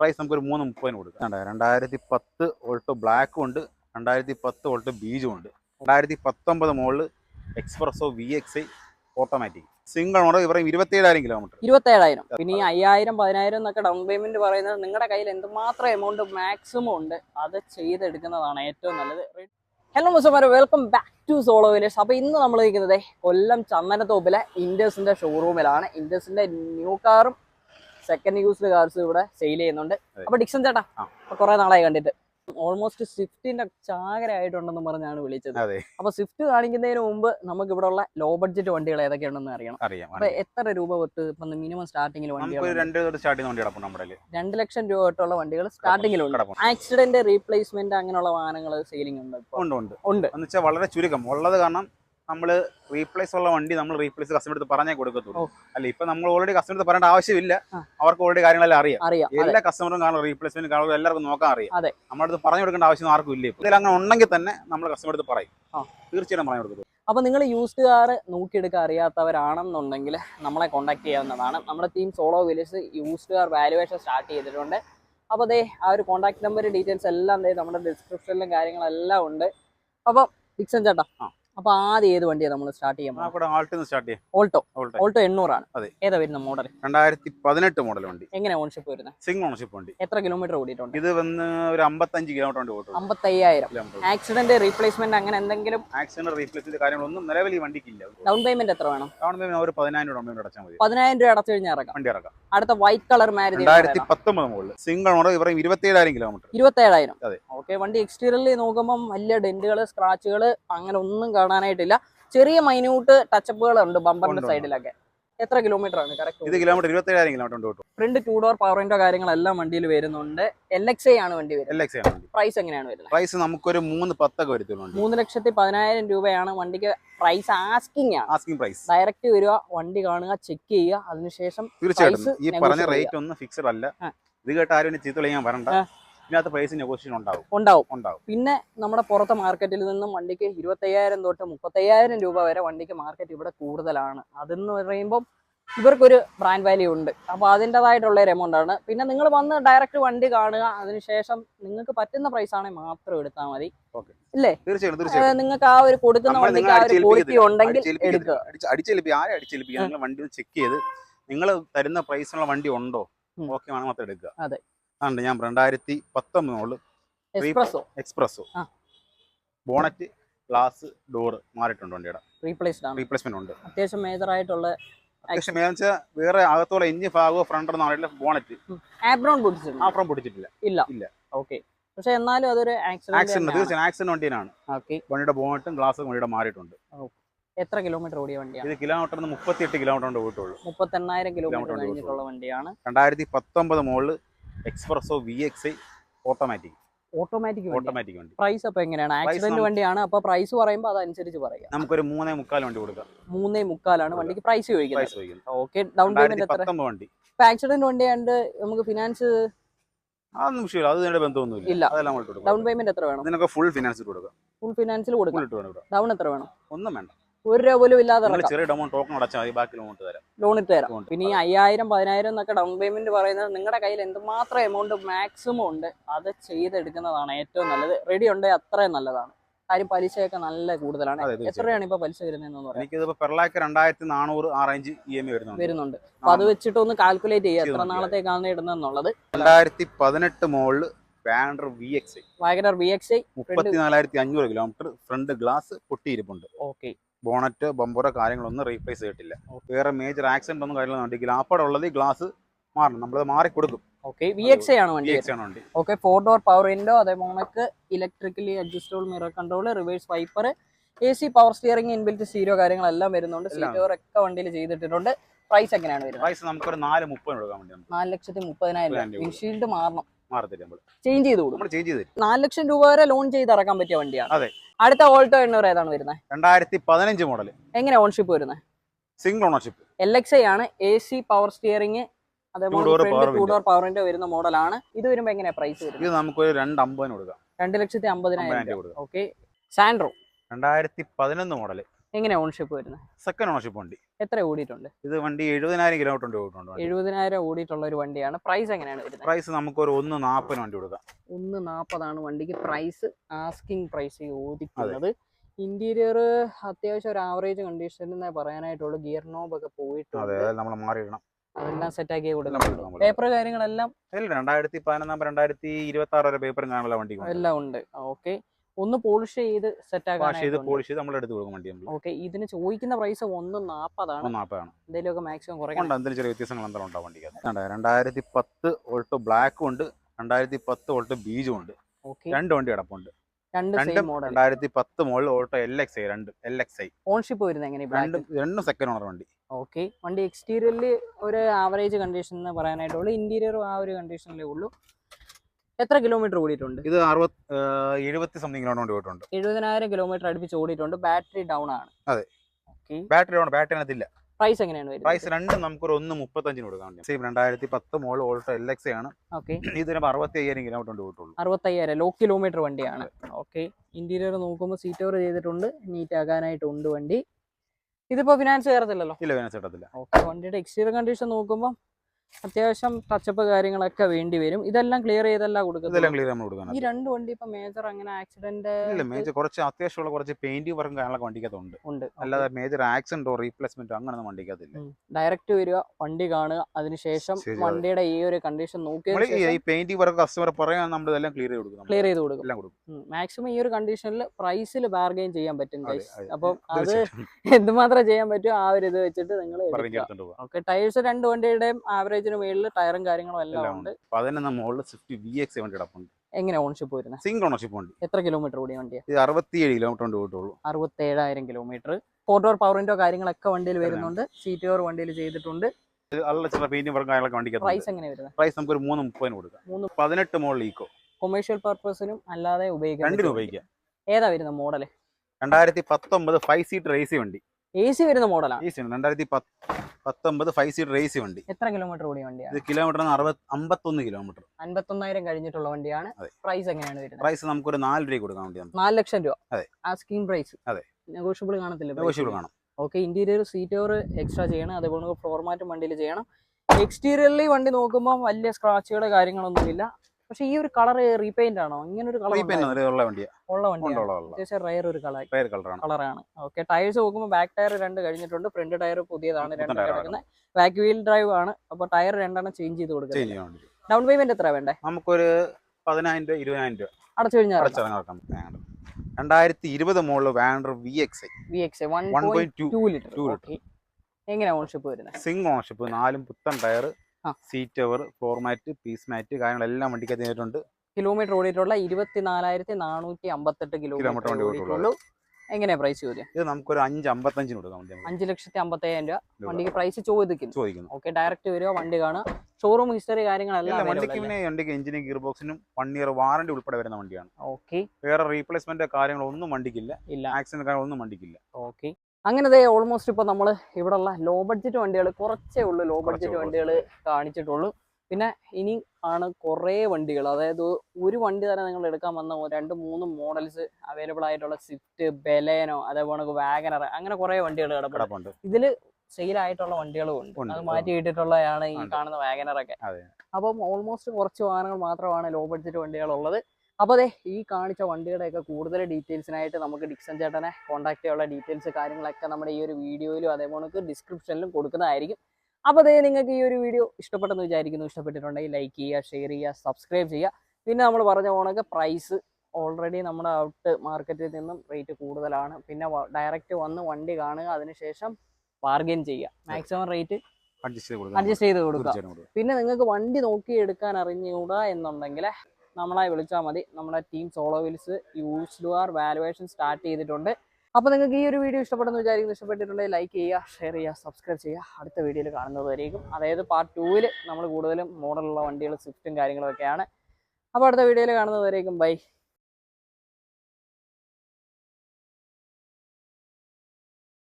Price നമുക്കൊരു മൂന്ന് മുപ്പതിന് കൊടുക്കാം. രണ്ടായിരത്തി പത്ത് വോൾട്ട് ബ്ലാക്കും ഉണ്ട്. രണ്ടായിരത്തി പത്ത് ഓൾട്ട് ബീജും ഉണ്ട്. രണ്ടായിരത്തി പത്തൊമ്പത് മോളിൽ Espresso V X I automatic single owner ഇവരും ഇരുപത്തേഴായിരം കിലോമീറ്റർ ഇരുപത്തേഴായിരം പിന്നെ ഈ അയ്യായിരം പതിനായിരം എന്നൊക്കെ ഡൗൺ പേയ്മെന്റ് പറയുന്നത് നിങ്ങളുടെ കയ്യിൽ എന്തുമാത്രം എമൗണ്ട് മാക്സിമം ഉണ്ട് അത് ചെയ്തെടുക്കുന്നതാണ് ഏറ്റവും നല്ലത്. Hello മുസമാരെ welcome back to solo village അപ്പോൾ ഇന്ന് നമ്മൾ നിൽക്കുന്നത് കൊല്ലം ചന്ദനത്തോപ്പിലെ ഇൻഡസിന്റെ ഷോറൂമിലാണ് ഇൻഡസിന്റെ ന്യൂ കാറും സെക്കൻഡ് യൂസ് കാർസ് ഇവിടെ സെയിൽ ചെയ്യുന്നുണ്ട്. അപ്പൊ ഡിക്സൺ ചേട്ടാ കുറെ നാളായി കണ്ടിട്ട്. ഓൾമോസ്റ്റ് സ്വിഫ്റ്റിന്റെ ചാകരയായിട്ടുണ്ടെന്ന് പറഞ്ഞാണ് വിളിച്ചത്. അപ്പൊ സ്വിഫ്റ്റ് കാണിക്കുന്നതിന് മുമ്പ് നമുക്ക് ഇവിടെ ഉള്ള ലോ ബഡ്ജറ്റ് വണ്ടികൾ ഏതൊക്കെയുണ്ടെന്ന് അറിയണം. അറിയാം അപ്പൊ എത്ര രൂപ തൊട്ട് ഇപ്പൊ മിനിമം സ്റ്റാർട്ടിംഗിൽ വണ്ടികൾ രണ്ട് ലക്ഷം രൂപ തൊട്ടുള്ള വണ്ടികൾ സ്റ്റാർട്ടിംഗിൽ ഉണ്ട് ആക്സിഡന്റ് റീപ്ലേസ്മെന്റ് അങ്ങനെയുള്ള വാഹനങ്ങൾ സെയിലിംഗ് ഉണ്ട് ഉണ്ട് ഉണ്ട്. ഉണ്ട്. എന്ന് വെച്ചാൽ വളരെ ചുരുക്കം. ഉള്ളത് കാരണം നമ്മൾ റീപ്ലേസ് ഉള്ള വണ്ടി നമ്മൾ റീപ്ലേസ് കസ്റ്റമർ അടുത്ത് പറഞ്ഞേ കൊടുക്കത്തുള്ളൂ. അല്ല ഇപ്പൊ നമ്മൾ ഓൾറെഡി കസ്റ്റമർ അടുത്ത് പറയേണ്ട ആവശ്യമില്ല. അവർക്ക് ഓൾറെഡി കാര്യങ്ങളെല്ലാം അറിയാം. എല്ലാ കസ്റ്റമറും കാണും റീപ്ലേസ്മെന്റ് കാണും എല്ലാവർക്കും നോക്കാൻ അറിയാം. അതെ. നമ്മുടെ അടുത്ത് പറഞ്ഞു കൊടുക്കേണ്ട ആവശ്യം ആർക്കും ഇല്ല ഇതിൽ അങ്ങനെ ഉണ്ടെങ്കിൽ തന്നെ നമ്മൾ കസ്റ്റമർ അടുത്ത് പറയും. തീർച്ചയായിട്ടും പറഞ്ഞു കൊടുക്കും. അപ്പൊ നിങ്ങൾ യൂസ്ഡ് കാർ നോക്കിയെടുക്കാൻ അറിയാത്തവരാണെന്നുണ്ടെങ്കിൽ നമ്മളെ കോൺടാക്ട് ചെയ്യാവുന്നതാണ്. നമ്മുടെ team solo village used car valuation start ചെയ്തിട്ടുണ്ട്. അപ്പോൾ ദേ ആ ഒരു കോൺടാക്ട് നമ്പർ ഡീറ്റെയിൽസ് എല്ലാം നമ്മുടെ ഡിസ്ക്രിപ്ഷനിലും കാര്യങ്ങളെല്ലാം ഉണ്ട്. അപ്പോൾ ഡിക്സൺ ചേട്ടാ. അപ്പൊ ആദ്യം ഏത് വണ്ടിയാണ് നമ്മൾ സ്റ്റാർട്ട് ചെയ്യാൻ ഓൾട്ടോ ഓൾട്ടെ എണ്ണൂറാണ്. ഏതാ വരുന്ന മോഡൽ രണ്ടായിരത്തി പതിനെട്ട് മോഡൽ വണ്ടി. എങ്ങനെ ഓൺഷിപ്പ് വരുന്നത് സിംഗിൾ ഓണർഷിപ്പ് വണ്ടി. എത്ര കിലോമീറ്റർ ഓടിയിട്ടുണ്ട്? ഇത് വന്ന് ഒരു അമ്പത്തഞ്ച് കിലോമീറ്റർ വണ്ടി ഓട്ടോ അമ്പത്തയ്യായിരം. ആക്സിഡന്റ് റീപ്ലേസ്മെന്റ് അങ്ങനെ എന്തെങ്കിലും? ആക്സിഡന്റ് റീപ്ലേസ്മെന്റ് കാര്യങ്ങളൊന്നും നിലവിൽ ഈ വണ്ടിക്ക് ഇല്ല ഡൗൺ പേയ്മെന്റ് എത്ര വേണം? ഡൗൺ പേയ്മെന്റ് ഒരു പതിനായിരം രൂപ പേയ്മെന്റ് അടച്ചാൽ മതി. പതിനായിരം രൂപ അടച്ചു കഴിഞ്ഞാൽ ഇറക്കാം. വണ്ടി ഇറക്കാം. അടുത്ത വൈറ്റ് കളർ മാരുതി രണ്ടായിരത്തി പത്തൊമ്പത് മുകളിൽ സിംഗിൾ ഓണർ ഇവരും ഇരുപത്തേഴായിരം കിലോമീറ്റർ ഇരുപത്തേഴായിരം അതെ. ഓക്കെ വണ്ടി എക്സ്റ്റീരിയറിൽ നോക്കുമ്പോൾ വലിയ ഡെന്റുകൾ സ്ക്രാച്ചുകൾ അങ്ങനെ ഒന്നും കാണാനായിട്ടില്ല. ചെറിയ മൈന്യൂട്ട് ടച്ചപ്പുകൾ ഉണ്ട് ബമ്പറിന്റെ. സൈഡിലൊക്കെ എത്ര കിലോമീറ്റർ ആണ്? ഇത് കറക്റ്റ് കിലോമീറ്റർ ഇരുപത്തേഴായിരം കിലോമീറ്റർ ഉണ്ട് ഫ്രണ്ട് ടൂ ഡോർ പവർ പവറിന്റെ കാര്യങ്ങളെല്ലാം വണ്ടിയിൽ വരുന്നുണ്ട്. എൽ എക്സ് ഐ ആണ് വണ്ടി വരുന്നത്. പ്രൈസ് എങ്ങനെയാണ് വരുന്നത്? പ്രൈസ് നമുക്കൊരു മൂന്ന് പത്തൊക്കെ വരുത്തുള്ളൂ വണ്ടി. മൂന്ന് ലക്ഷത്തി പതിനായിരം രൂപയാണ് വണ്ടിക്ക് പ്രൈസ് ആസ്കിങ് ആണ്. ആസ്കിംഗ് പ്രൈസ് ഡയറക്റ്റ് വരിക വണ്ടി കാണുക ചെക്ക് ചെയ്യുക. അതിനുശേഷം തീർച്ചയായിട്ടും. ഈ പറഞ്ഞ റേറ്റ് ഒന്നും ഫിക്സഡ് അല്ല. ഇത് കേട്ട് ആരും ഇനി ഞാൻ വരണ്ട. ഇതിനകത്ത് പ്രൈസ് നെഗോഷിയേഷൻ ഉണ്ടാവും. ഉണ്ടാവും. ഉണ്ടാവും. പിന്നെ നമ്മുടെ പുറത്തെ മാർക്കറ്റിൽ നിന്നും വണ്ടിക്ക് ഇരുപത്തയ്യായിരം തൊട്ട് മുപ്പത്തയ്യായിരം രൂപ വരെ വണ്ടിക്ക് മാർക്കറ്റ് ഇവിടെ കൂടുതലാണ്. അതെന്ന് പറയുമ്പോൾ ഇവർക്കൊരു ബ്രാൻഡ് വാല്യൂ ഉണ്ട്. അപ്പോൾ അതിന്റെതായിട്ടുള്ള ഒരു എമൗണ്ട് ആണ്. പിന്നെ നിങ്ങൾ വന്ന് ഡയറക്റ്റ് വണ്ടി കാണുക അതിനുശേഷം നിങ്ങൾക്ക് പറ്റുന്ന പ്രൈസ് ആണെങ്കിൽ മാത്രം എടുത്താൽ മതി. ഇല്ലേ? തീർച്ചയായിട്ടും നിങ്ങൾക്ക് ആ ഒരു കൊടുക്കുന്ന വണ്ടിക്ക് ആ ഒരു ക്വാളിറ്റി ഉണ്ടെങ്കിൽ എടുക്കുക. ആരെ അടിച്ചേൽപ്പിക്കുക? നിങ്ങൾ വണ്ടി ചെക്ക് ചെയ്ത്. നിങ്ങൾ തരുന്ന പ്രൈസിനുള്ള വണ്ടി ഉണ്ടോ. ഓക്കെ മാത്രം എടുക്കുക. അതെ. അതുകൊണ്ട് ഞാൻ രണ്ടായിരത്തി പത്തൊമ്പതിനോൾ എക്സ്പ്രസോ എക്സ്പ്രസ്സോ ആ. ബോണറ്റ് ഗ്ലാസ് ഡോറ് മാറിയിട്ടുണ്ട് വണ്ടിയുടെ. റീപ്ലേസ്ഡ് ആണ്. റീപ്ലേസ്മെന്റ് ഉണ്ട്. അത്യാവശ്യം മേജർ ആയിട്ടുള്ള അത്യാവശ്യം എന്ന് വെച്ചാൽ വേറെ അകത്തുള്ള എഞ്ചിൻ ഭാഗമോ ഫ്രണ്ട് അറിയില്ല ബോണറ്റ് ആബ്രോൺ പൊട്ടിച്ചിട്ടുണ്ട് ആബ്രോൺ പൊടിച്ചിട്ടില്ല ഇല്ല. ഇല്ല. ഓക്കെ പക്ഷെ എന്നാലും അതൊരു ആക്സിഡന്റ് തീർച്ചയായും ആക്സിഡന്റ് വണ്ടിയാണ് ഓക്കെ വണ്ടിയുടെ ബോണറ്റും ഗ്ലാസും വണ്ടിയുടെ മാറിയിട്ടുണ്ട്. എത്ര കിലോമീറ്റർ ഓടിയ വണ്ടിയാണ്? ഇത് കിലോമീറ്റർ മുപ്പത്തി എട്ട് കിലോമീറ്റർ കൊണ്ട് പോയിട്ടുള്ളൂ. മുപ്പത്തെണ്ണായിരം കിലോമീറ്റർ കഴിഞ്ഞിട്ടുള്ള വണ്ടിയാണ്. രണ്ടായിരത്തി പത്തൊമ്പത് മോളിൽ Espresso V X automatic automatic automatic വണ്ടി. പ്രൈസ് അപ്പൊ എങ്ങനെയാണ്? ആക്സിഡന്റ് വണ്ടിയാണ്. അപ്പൊ പ്രൈസ് പറയുമ്പോൾ അതനുസരിച്ച് പറയാം. നമുക്കൊരു മൂന്നേ മുക്കാൽ വണ്ടി കൊടുക്കാം. മൂന്നേ മുക്കാലാണ് വണ്ടിക്ക് പ്രൈസ് ചോദിക്കുന്നത്. ഓക്കെ ഡൗൺ പേയ്മെന്റ് എത്ര? വണ്ടി. ഇപ്പൊ ആക്സിഡന്റ് വണ്ടിയാണ്ട് നമുക്ക് ഫിനാൻസ് അതൊന്നും വിഷയമില്ല. അത് നിങ്ങളുടെ ബന്ധമൊന്നുമില്ല. ഇല്ല. അതെല്ലാം ഇട്ട് ഡൗൺ കൊടുക്കാം പേയ്മെന്റ് എത്ര വേണം? ഇതിനൊക്കെ ഫുൾ ഫിനാൻസിൽ കൊടുക്കാം. ഫുൾ ഫിനാൻസിൽ കൊടുക്കാം. കൊടുക്കാം. ഡൗൺ എത്ര വേണം? ഒന്നും വേണ്ട. ഒരു രൂപ പോലും ഇല്ലാതെ ചെറിയ ഡൗൺ ടോക്കൺ അടച്ചാൽ മതി ബാക്കി ലോൺ തരാം. ലോണിൽ തരാം. പിന്നെ ഈ അയ്യായിരം പതിനായിരം എന്നൊക്കെ ഡൗൺ പേയ്മെന്റ് പറയുന്നത് നിങ്ങളുടെ കയ്യിൽ എന്തുമാത്രം എമൗണ്ട് മാക്സിമം ഉണ്ട് അത് ചെയ്തെടുക്കുന്നതാണ് ഏറ്റവും നല്ലത്. റെഡി ഉണ്ടെങ്കിൽ അത്രയും നല്ലതാണ്. കാര്യം പലിശയൊക്കെ നല്ല കൂടുതലാണ്. എത്രയാണ് ഇപ്പൊ പലിശ വരുന്നതെന്ന് പെർലാക്ക് രണ്ടായിരത്തി നാനൂറ് ആ റേഞ്ച് ഇ എം ഐ വരുന്നുണ്ട്. വരുന്നുണ്ട്. അപ്പൊ അത് വെച്ചിട്ട് ഒന്ന് കാൽക്കുലേറ്റ് ചെയ്യുക എത്ര നാളത്തേക്കാണ് ഇടുന്നെന്നുള്ളത് രണ്ടായിരത്തി പതിനെട്ട് മോളിൽ Vander V X I WagonR V X I മുപ്പത്തിനാലായിരത്തി അഞ്ഞൂറ് കിലോമീറ്റർ ഫ്രണ്ട് ഗ്ലാസ് പൊട്ടിയിരിപ്പുണ്ട്. ഓക്കെ ബോണറ്റ് ബമ്പറോ കാര്യങ്ങളൊന്നും റീപ്ലേസ് ചെയ്തിട്ടില്ല. വേറെ മേജർ ആക്സിഡന്റ് ഒന്നും കാര്യങ്ങളൊന്നും ഉണ്ടെങ്കിൽ ആപ്പാടെ ഉള്ളത് ഈ ഗ്ലാസ് മാറണം. നമ്മളത് മാറി കൊടുക്കും. ഓക്കെ. വി എക്സ് ആണ് വണ്ടി? എക്സ് ആണ് വണ്ടി. Okay. Four door power window അതേപോലെ electrically adjustable mirror control reverse wiper A C power steering inbuilt സീരോ കാര്യങ്ങളെല്ലാം വരുന്നുണ്ട്. എല്ലാം സീറ്റ് ഒക്കെ വണ്ടിയിൽ ചെയ്തിട്ടുണ്ട് പ്രൈസ് എങ്ങനെയാണ് വരുന്നത്? പ്രൈസ് നമുക്കൊരു നാല് മുപ്പതിന് കൊടുക്കാൻ വേണ്ടി നമുക്ക്. നാല് ലക്ഷത്തി മുപ്പതിനായിരം. വിൻഷീൽഡ് മാറണം. മാറത്തില്ല നമ്മൾ ചേഞ്ച് ചെയ്ത് കൊടുക്കും. നമ്മൾ ചേഞ്ച് ചെയ്ത് തരും. നാല് ലക്ഷം രൂപ വരെ ലോൺ ചെയ്ത് ഇറക്കാൻ പറ്റിയ വണ്ടിയാണ്. അതെ. അടുത്ത ഓൾട്ടോ എണ്ണൂറ് ഏതാണ് വരുന്നത് രണ്ടായിരത്തി പതിനഞ്ച് മോഡൽ എങ്ങനെ ഓൺഷിപ്പ് വരുന്നത് single ownership L X I ആണ് എ സി പവർ സ്റ്റിയറിംഗ് അതേപോലെ ടൂ ഡോർ പവർ വിൻഡോ വരുന്ന മോഡലാണ് ഇത് വരുമ്പോൾ എങ്ങനെയാ പ്രൈസ് വരുന്നത്? ഇത് നമുക്കൊരു രണ്ട് അമ്പതിന് കൊടുക്കാം. രണ്ട് ലക്ഷത്തി അമ്പതിനായിരം അമ്പതിനായിരം ഓക്കെ സാൻഡ്രോ രണ്ടായിരത്തി പതിനൊന്ന് മോഡൽ എങ്ങനെയാ ഓൺഷിപ്പ് വരുന്നത് സെക്കൻഡ് ഓണർഷിപ്പ് വണ്ടി. എത്ര ഓടിയിട്ടുണ്ട്? ഇത് വണ്ടി എഴുപതിനായിരം കിലോമീറ്റർ ഓടിയിട്ടുണ്ട്. എഴുപതിനായിരം ഓടിയിട്ടുള്ള ഒരു വണ്ടിയാണ്. പ്രൈസ് എങ്ങനെയാണ് വരുന്നത് പ്രൈസ് നമുക്ക് ഒരു ഒന്ന് നാൽപ്പതിന് വണ്ടി കൊടുക്കാം. ഒന്ന് നാൽപ്പതാണ് വണ്ടിക്ക് പ്രൈസ് ആസ്കിങ് പ്രൈസ് ഓടിക്കുന്നത് ഇന്റീരിയർ അത്യാവശ്യം ഒരു ആവറേജ് കണ്ടീഷനിൽ പറയാനായിട്ടുള്ളൂ. ഗിയർ നോബ് ഒക്കെ പോയിട്ടുണ്ട്. നമ്മൾ മാറിയിടണം. അതെല്ലാം സെറ്റ് ആക്കി എല്ലാം കൊടുക്കുന്നുണ്ട് പേപ്പർ കാര്യങ്ങളെല്ലാം രണ്ടായിരത്തി പതിനൊന്നാം രണ്ടായിരത്തി ഇരുപത്തി ആറ് വരെ പേപ്പറും കാണാനുള്ള വണ്ടി എല്ലാം ഉണ്ട്. ഓക്കെ ഒന്ന് പോളിഷ് ചെയ്ത് സെറ്റ് വാഷ് ചെയ്ത് പോളിഷ് ചെയ്ത് നമ്മൾ എടുത്ത് കൊടുക്കും വണ്ടി നമ്മൾ ഓക്കെ ഇതിന് ചോദിക്കുന്ന പ്രൈസ് ഒന്ന് നാൽപ്പതാണ് ആണ് നാൽപ്പതാണ് എന്തെങ്കിലുമൊക്കെ മാക്സിമം കുറയ്ക്കാൻ ഉണ്ട് എന്തെങ്കിലും ചെറിയ വ്യത്യാസങ്ങൾ എന്തായാലും ഉണ്ടാവും വണ്ടിക്ക് രണ്ടായിരത്തി പത്ത് വോൾട്ട് ബ്ലാക്കും ഉണ്ട് രണ്ടായിരത്തി പത്ത് വോൾട്ട് ബീജും ഉണ്ട്. ഓക്കേ രണ്ട് വണ്ടി കിടപ്പുണ്ട്. മോഡൽ രണ്ടായിരത്തി പത്ത് മുകളിൽ ഓൾട്ടോ എൽ എക്സ് ഐ രണ്ട് എൽ എക്സ് ഐ ഓൺഷിപ്പ് വരുന്നത് എങ്ങനെ രണ്ടും രണ്ടും സെക്കൻഡ് ഓണർ വണ്ടി. ഓക്കെ വണ്ടി എക്സ്റ്റീരിയറിൽ ഒരു ആവറേജ് കണ്ടീഷൻ എന്ന് പറയാനായിട്ടുള്ളൂ. ഇന്റീരിയറും ആ ഒരു കണ്ടീഷനിലേ ഉള്ളൂ. എത്ര കിലോമീറ്റർ ഓടിയിട്ടുണ്ട്? ഇത് എഴുപത്തി സംതിങ് ഓടിയിട്ടുണ്ട് എഴുപതിനായിരം കിലോമീറ്റർ അടുപ്പിച്ച് ഓടിയിട്ടുണ്ട്. ബാറ്ററി ഡൗൺ ആണ്. അതെ. ബാറ്ററി ഡൗൺ ബാറ്ററി അതിനകത്തില്ല. പ്രൈസ് എങ്ങനെയാണ് പ്രൈസ് രണ്ടും നമുക്കൊരു ഒന്ന് മുപ്പത്തഞ്ചിന് കൊടുക്കാൻ സെയിം രണ്ടായിരത്തി പത്ത് മുകളിൽ ഓൾട്ടോ എൽ എക്സ് ആണ്. ഇതിന് അറുപത്തി അയ്യായിരം കിലോമീറ്റർ പോയിട്ടുള്ളൂ. അറുപത്തയ്യായിരം ലോ കിലോമീറ്റർ വണ്ടിയാണ്. ഓക്കെ ഇന്റീരിയർ നോക്കുമ്പോൾ സീറ്റ് ഓവർ ചെയ്തിട്ടുണ്ട്. നീറ്റ് ആകാനായിട്ടുണ്ട് വണ്ടി. ഇതിപ്പോ ഫിനാൻസ് കയറത്തില്ലല്ലോ ഇല്ല ഫിനാൻസ് ചേട്ടത്തില്ല ഓക്കെ വണ്ടിയുടെ എക്സ്റ്റീരിയർ കണ്ടീഷൻ നോക്കുമ്പോൾ അത്യാവശ്യം ടച്ചപ്പ് കാര്യങ്ങളൊക്കെ വേണ്ടി വരും. ഇതെല്ലാം ക്ലിയർ ചെയ്തല്ല ഇതെല്ലാം കൊടുക്കുന്നത് ക്ലിയർ നമ്മൾ കൊടുക്കണം. ഈ രണ്ട് വണ്ടി ഇപ്പൊ മേജർ അങ്ങനെ ആക്സിഡന്റ് ഇല്ല മേജർ കുറച്ച് അത്യാവശ്യമുള്ള കുറച്ച് പെയിന്റ് വർക്കും കാര്യങ്ങളൊക്കെ വണ്ടിക്കകത്തുണ്ട്. ഉണ്ട്. അല്ലാതെ മേജർ ആക്സിഡന്റോ റീപ്ലേസ്മെന്റോ അങ്ങനെയൊന്നും വണ്ടിക്കകത്തില്ല. ഡയറക്റ്റ് വരിക വണ്ടി കാണുക അതിനുശേഷം വണ്ടിയുടെ ഈ ഒരു കണ്ടീഷൻ നോക്കി ഈ പെയിന്റ് വർക്ക് കസ്റ്റമർ പറയാൻ നമ്മൾ ഇതെല്ലാം ക്ലിയർ ചെയ്ത് കൊടുക്കും. ക്ലിയർ ചെയ്ത് കൊടുക്കും. എല്ലാം കൊടുക്കും. മാക്സിമം ഈ ഒരു കണ്ടീഷനിൽ പ്രൈസിൽ ബാർഗെയിൻ ചെയ്യാൻ പറ്റും അപ്പൊ ഗൈസ് അത് എന്തുമാത്രം ചെയ്യാൻ പറ്റും ആ ഒരു ഇത് വെച്ചിട്ട് നിങ്ങൾ ഓക്കെ ടയേഴ്സ് രണ്ട് വണ്ടിയുടെയും ആവറേജിന് മേളിൽ ടയറും കാര്യങ്ങളും എല്ലാം ഉണ്ട്. പതിനൊന്ന് മുകളിൽ സ്വിഫ്റ്റ് വി എക്സ് വണ്ടി കിടപ്പുണ്ട് എങ്ങനെ ഓൺഷിപ്പ് വരുന്നത് സിംഗിൾ ഓണർഷിപ്പ് ഉണ്ട് എത്ര കിലോമീറ്റർ ഓടിയ വണ്ടിയാണ് ഇത് അറുപത്തിയേഴ് കിലോമീറ്റർ കൊണ്ട് പോയിട്ടുള്ളൂ. അറുപത്തേഴായിരം കിലോമീറ്റർ ഫോർ ഡോർ പവറിന്റെയോ കാര്യങ്ങളൊക്കെ വണ്ടിയിൽ വരുന്നുണ്ട്. സീറ്റ് ഡോർ വണ്ടിയിൽ ചെയ്തിട്ടുണ്ട്. ഇത് അല്ല ചില പെയിന്റ് വർക്കും കാര്യങ്ങളൊക്കെ വണ്ടിക്കകത്ത് പ്രൈസ് എങ്ങനെ വരുന്നത് പ്രൈസ് നമുക്ക് ഒരു മൂന്ന് മുപ്പതിന് കൊടുക്കാം. മൂന്ന് പതിനെട്ട് മുകളിൽ ഈക്കോ കൊമേഴ്ഷ്യൽ പർപ്പസിനും അല്ലാതെ ഉപയോഗിക്കാം രണ്ടിനും ഉപയോഗിക്കാം. ഏതാ വരുന്ന മോഡൽ രണ്ടായിരത്തി പത്തൊമ്പത് ഫൈവ് സീറ്റ് റേസി വണ്ടി. എ സി വരുന്ന മോഡലാണ് ഈ ആണ് രണ്ടായിരത്തി പത്ത് പത്തൊമ്പത് ഫൈവ് സീറ്റ് റേസി വണ്ടി. എത്ര കിലോമീറ്റർ ഓടിയ വണ്ടിയാണ്? ഇത് അറുപത് അമ്പത്തൊന്ന് കിലോമീറ്റർ അൻപത്തൊന്നായിരം കഴിഞ്ഞിട്ടുള്ള വണ്ടിയാണ്. പ്രൈസ് എങ്ങനെയാണ് വരുന്നത്? പ്രൈസ് നമുക്കൊരു നാല് രൂപ കൊടുക്കാൻ വേണ്ടി നാല് ലക്ഷം രൂപ. അതെ. ആ സ്കീം പ്രൈസ് അതെ. നെഗോഷ്യബിൾ കാണത്തില്ല നെഗോഷ്യബിൾ കാണാം. Okay interior seat over extra ചെയ്യണം. അതേപോലെ ഫ്ലോർ മാറ്റും വണ്ടിയിൽ ചെയ്യണം. എക്സ്റ്റീരിയറിൽ വണ്ടി നോക്കുമ്പോൾ വലിയ സ്ക്രാച്ചുകളോ കാര്യങ്ങളൊന്നുമില്ല പക്ഷെ ഈ ഒരു കളർ റീപെയിന്റ് ആണോ? ഇങ്ങനെ ഒരു കളർ ഉള്ള വണ്ടിയാണ് റയർ ഒരു കളർ. കളറാണ്. ഓക്കെ ടയർസ് നോക്കുമ്പോൾ ബാക്ക് ടയർ രണ്ട് കഴിഞ്ഞിട്ടുണ്ട്. ഫ്രണ്ട് ടയർ പുതിയതാണ് രണ്ട്. കിടക്കുന്നത്. ബാക്ക് വീൽ ഡ്രൈവ് ആണ്. അപ്പോൾ ടയർ രണ്ടെണ്ണം ചേഞ്ച് ചെയ്ത് കൊടുക്കുന്നത്. ഡൗൺ പേയ്മെന്റ് എത്ര വേണ്ടേ? നമുക്കൊരു പതിനായിരം രൂപ ഇരുപതിനായിരം രൂപ. അടച്ചു കഴിഞ്ഞാൽ രണ്ടായിരത്തി ഇരുപത് മുകളിൽ Vander V X I V X one one point two litre എങ്ങനെയാണ് ഓൺഷിപ്പ് വരുന്നത് സിംഗ് ഓണർഷിപ്പ് നാലും പുത്തൻ tyre. Seat cover floor mat piece mat കാര്യങ്ങളെല്ലാം വണ്ടിക്കകത്ത് ചെയ്തിട്ടുണ്ട് കിലോമീറ്റർ ഓടിയിട്ടുള്ള ഇരുപത്തിനാലായിരത്തി നാനൂറ്റി അമ്പത്തെട്ട് കിലോമീറ്റർ ഓടിയിട്ടുള്ളൂ. എങ്ങനെയാ പ്രൈസ് ചോദ്യം? ഇത് നമുക്കൊരു അഞ്ച് അമ്പത്തഞ്ചിന് കൊടുക്കാം അഞ്ച് ലക്ഷത്തി അമ്പത്തയ്യായിരം രൂപ. വണ്ടിക്ക് പ്രൈസ് ചോദിക്കും ചോദിക്കുന്നു. ഓക്കെ ഡയറക്റ്റ് വരിക വണ്ടി കാണുക ഷോറൂം ഹിസ്റ്ററി കാര്യങ്ങളെല്ലാം വണ്ടിക്ക്? പിന്നെ വണ്ടിക്ക് എഞ്ചിനും ഗിയർ ബോക്സിനും വൺ ഇയർ വാറണ്ടി ഉൾപ്പെടെ വരുന്ന വണ്ടിയാണ്. ഓക്കെ വേറെ റീപ്ലേസ്മെന്റ് കാര്യങ്ങളൊന്നും വണ്ടിക്കില്ല. ഇല്ല. ആക്സിഡന്റ് കാര്യങ്ങളൊന്നും വണ്ടിക്കില്ല. ഓക്കെ അങ്ങനെ ദേ ഓൾമോസ്റ്റ് ഇപ്പോൾ നമ്മൾ ഇവിടെയുള്ള ലോ ബഡ്ജറ്റ് വണ്ടികൾ കുറച്ചേ ഉള്ളൂ ലോ ബഡ്ജറ്റ് വണ്ടികൾ കാണിച്ചിട്ടുള്ളൂ. പിന്നെ ഇനി ആണ് കുറേ വണ്ടികൾ. അതായത് ഒരു വണ്ടി തന്നെ നിങ്ങൾ എടുക്കാൻ വന്ന രണ്ട് മൂന്ന് മോഡൽസ് അവൈലബിൾ ആയിട്ടുള്ള സ്വിഫ്റ്റ് ബെലേനോ അതേപോലെ വാഗനർ അങ്ങനെ കുറേ വണ്ടികൾ കിടപ്പുണ്ട്. ഇതിൽ ഇതിൽ സെയിൽ ആയിട്ടുള്ള വണ്ടികളും ഉണ്ട്. അത്. മാറ്റി ഇട്ടിട്ടുള്ളതാണ് ഈ. കാണുന്ന വാഗനറൊക്കെ. അപ്പം ഓൾമോസ്റ്റ് കുറച്ച് വാഹനങ്ങൾ മാത്രമാണ് ലോ ബഡ്ജറ്റ് വണ്ടികളുള്ളത്. അപ്പോൾ അതെ ഈ കാണിച്ച വണ്ടിയുടെയൊക്കെ കൂടുതൽ ഡീറ്റെയിൽസിനായിട്ട് നമുക്ക് ഡിക്സൺ ചേട്ടനെ കോൺടാക്ട് ചെയ്യാനുള്ള ഡീറ്റെയിൽസ് കാര്യങ്ങളൊക്കെ നമ്മുടെ ഈ ഒരു വീഡിയോയിലും അതേപോലെ ഡിസ്ക്രിപ്ഷനിലും കൊടുക്കുന്നതായിരിക്കും. അപ്പോൾ അതേ നിങ്ങൾക്ക് ഈ ഒരു വീഡിയോ ഇഷ്ടപ്പെട്ടെന്ന് വിചാരിക്കുന്നു. ഇഷ്ടപ്പെട്ടിട്ടുണ്ടെങ്കിൽ ലൈക്ക് ചെയ്യുക ഷെയർ ചെയ്യുക സബ്സ്ക്രൈബ് ചെയ്യുക. പിന്നെ നമ്മൾ പറഞ്ഞ പോണൊക്കെ പ്രൈസ് ഓൾറെഡി നമ്മുടെ ഔട്ട് മാർക്കറ്റിൽ നിന്നും റേറ്റ് കൂടുതലാണ്. പിന്നെ ഡയറക്റ്റ് വന്ന് വണ്ടി കാണുക അതിനുശേഷം ബാർഗെയിൻ ചെയ്യുക. മാക്സിമം റേറ്റ് അഡ്ജസ്റ്റ് ചെയ്ത് കൊടുക്കാം അഡ്ജസ്റ്റ് ചെയ്ത് കൊടുക്കുക. പിന്നെ നിങ്ങൾക്ക് വണ്ടി നോക്കി എടുക്കാൻ അറിഞ്ഞുകൂടാ എന്നുണ്ടെങ്കിൽ നമ്മളെ വിളിച്ചാൽ മതി. നമ്മുടെ ടീം സോളോ വിൽസ് യൂസ്ഡ് ആർ വാലുവേഷൻ സ്റ്റാർട്ട് ചെയ്തിട്ടുണ്ട്. അപ്പോൾ നിങ്ങൾക്ക് ഈ ഒരു വീഡിയോ ഇഷ്ടപ്പെടുന്നു വിചാരിക്കുന്നു. ഇഷ്ടപ്പെട്ടിട്ടുണ്ടെങ്കിൽ ലൈക്ക് ചെയ്യുക ഷെയർ ചെയ്യുക സബ്സ്ക്രൈബ് ചെയ്യുക. അടുത്ത വീഡിയോയിൽ കാണുന്നതായിരിക്കും അതായത് പാർട്ട് ടൂവിൽ നമ്മൾ കൂടുതലും മോഡലുള്ള വണ്ടികൾ സ്വിഫ്റ്റും കാര്യങ്ങളൊക്കെയാണ്. അപ്പോൾ അടുത്ത വീഡിയോയിൽ കാണുന്നതായിരിക്കും ബൈ